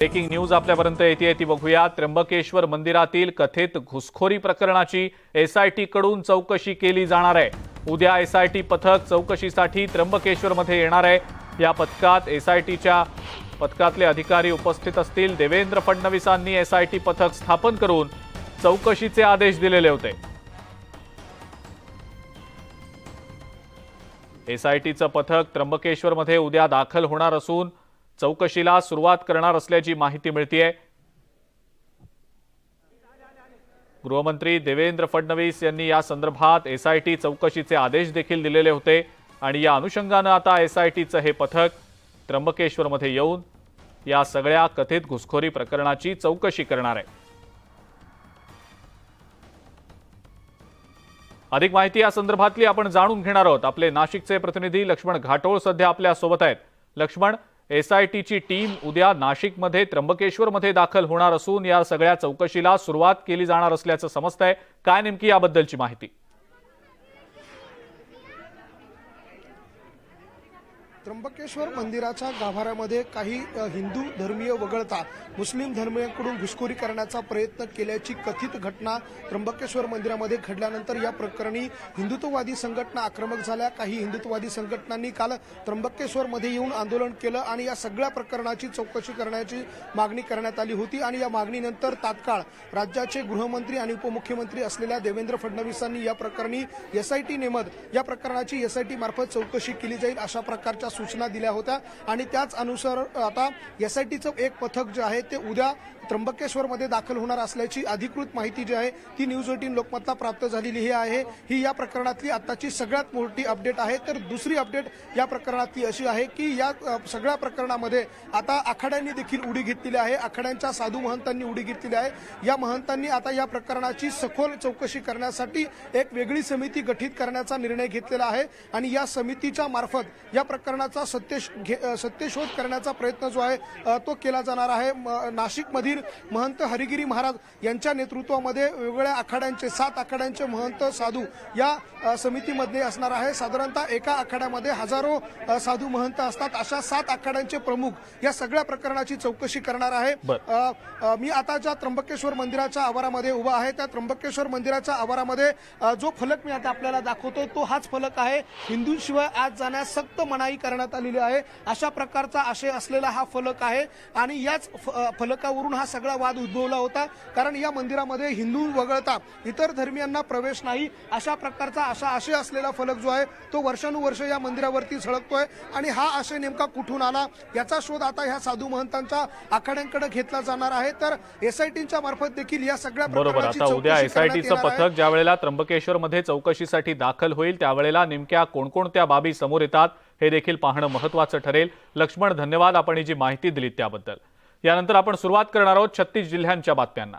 Breaking news आपल्यापर्यंत येते ती बघूया त्र्यंबकेश्वर मंदिरातील कथित घुसखोरी प्रकरणाची एसआयटी कडून चौकशी केली जाणार आहे. उद्या एसआयटी पथक चौकशीसाठी त्र्यंबकेश्वरमध्ये येणार आहे. या पथकात एसआयटीच्या पथकातले अधिकारी उपस्थित असतील. देवेंद्र फडणवीसांनी एसआयटी पथक स्थापन करून चौकशीचे आदेश दिलेले होते. एसआयटीचं पथक त्र्यंबकेश्वरमध्ये उद्या दाखल होणार असून चौकशीला सुरुवात करणार असल्याची माहिती मिळतीये. गृहमंत्री देवेंद्र फडणवीस यांनी या संदर्भात एसआयटी चौकशीचे आदेश देखील दिलेले होते आणि या अनुषंगानं आता एसआयटीचं हे पथक त्र्यंबकेश्वरमध्ये येऊन या सगळ्या कथित घुसखोरी प्रकरणाची चौकशी करणार आहे. अधिक माहिती या संदर्भातली आपण जाणून घेणार आहोत. आपले नाशिकचे प्रतिनिधी लक्ष्मण घाटोळ सध्या आपल्यासोबत आहेत. लक्ष्मण एसआयटीची टीम उद्या नाशिकमध्ये त्र्यंबकेश्वरमध्ये दाखल होणार असून या सगळ्या चौकशीला सुरुवात केली जाणार असल्याचं समजतंय. काय नेमकी याबद्दलची माहिती? त्र्यंबकेश्वर मंदिराच्या गाभाऱ्यामध्ये काही हिंदू धर्मीय वगळता मुस्लिम धर्मीयांकडून घुसखोरी करण्याचा प्रयत्न केल्याची कथित घटना त्र्यंबकेश्वर मंदिरामध्ये घडल्यानंतर या प्रकरणी हिंदुत्ववादी संघटना आक्रमक झाल्या. काही हिंदुत्ववादी संघटनांनी काल त्र्यंबकेश्वरमध्ये येऊन आंदोलन केलं आणि या सगळ्या प्रकरणाची चौकशी करण्याची मागणी करण्यात आली होती आणि या मागणीनंतर तात्काळ राज्याचे गृहमंत्री आणि उपमुख्यमंत्री असलेल्या देवेंद्र फडणवीसांनी या प्रकरणी एसआयटी नेमत या प्रकरणाची एसआयटी मार्फत चौकशी केली जाईल अशा प्रकारच्या सूचना दिल्या होत्या. आणि त्याच अनुसार आता एस आय टीचं एक पथक जे आहे ते उद्या त्र्यंबकेश्वरमध्ये दाखल होणार असल्याची अधिकृत माहिती जी आहे ती न्यूज एटीन लोकमतला प्राप्त झालेली ही आहे. ही या प्रकरणातली आताची सगळ्यात मोठी अपडेट आहे. तर दुसरी अपडेट या प्रकरणातली अशी आहे की या सगळ्या प्रकरणामध्ये आता आखाड्यांनी देखील उडी घेतलेली आहे. आखाड्यांच्या साधू महंतांनी उडी घेतलेली आहे. या महंतांनी आता या प्रकरणाची सखोल चौकशी करण्यासाठी एक वेगळी समिती गठीत करण्याचा निर्णय घेतलेला आहे. आणि या समितीच्या मार्फत या प्रकरणाचा सत्यश घे- सत्यशोध करण्याचा प्रयत्न जो आहे तो केला जाणार आहे. नाशिकमधील महंत हरिगिरी महाराज यांच्या नेतृत्वामध्ये वेगवेगळ्या आखाड्यांचे सात आखाड्यांचे महंत साधू या समितीमध्ये असणार आहे. साधारणतः एका आखाड्यामध्ये हजारो साधू महंत असतात. अशा सात आखाड्यांचे प्रमुख या सगळ्या प्रकरणाची चौकशी करणार आहे. मी आता ज्या त्र्यंबकेश्वर मंदिराच्या आवारामध्ये उभा आहे त्या त्र्यंबकेश्वर मंदिराच्या आवारामध्ये जो फलक मी आता आपल्याला दाखवतोय तो हाच फलक आहे. हिंदूंशिवाय आज जाण्यास सक्त मनाई करण्यात आलेली आहे. अशा प्रकारचा आशय असलेला हा फलक आहे. आणि याच फलकावरून हा सगळा वाद उद्भवला होता. कारण या मंदिरामध्ये हिंदू वगळता इतर धर्मियांना प्रवेश नाही. अशा प्रकारचा असा आशय असलेला फलक जो आहे तो वर्षानुवर्ष या मंदिरावरती झळकतोय. आणि हा आशय नेमका कुठून आला याचा शोध आता ह्या साधू महंतांच्या आखाड्यांकडे घेतला जाणार आहे. तर एसआयटीच्या मार्फत देखील या सगळ्या बरोबर आता उद्या एसआयटीचं. पथक ज्या वेळेला त्र्यंबकेश्वरमध्ये चौकशीसाठी दाखल होईल त्यावेळेला नेमक्या कोणकोणत्या बाबी समोर येतात हे देखील पाहणं महत्वाचं ठरेल. लक्ष्मण धन्यवाद आपण ही जी माहिती दिली त्याबद्दल. यानंतर आपण सुरुवात करणार आहोत छत्तीस जिल्ह्यांच्या बातम्यांना.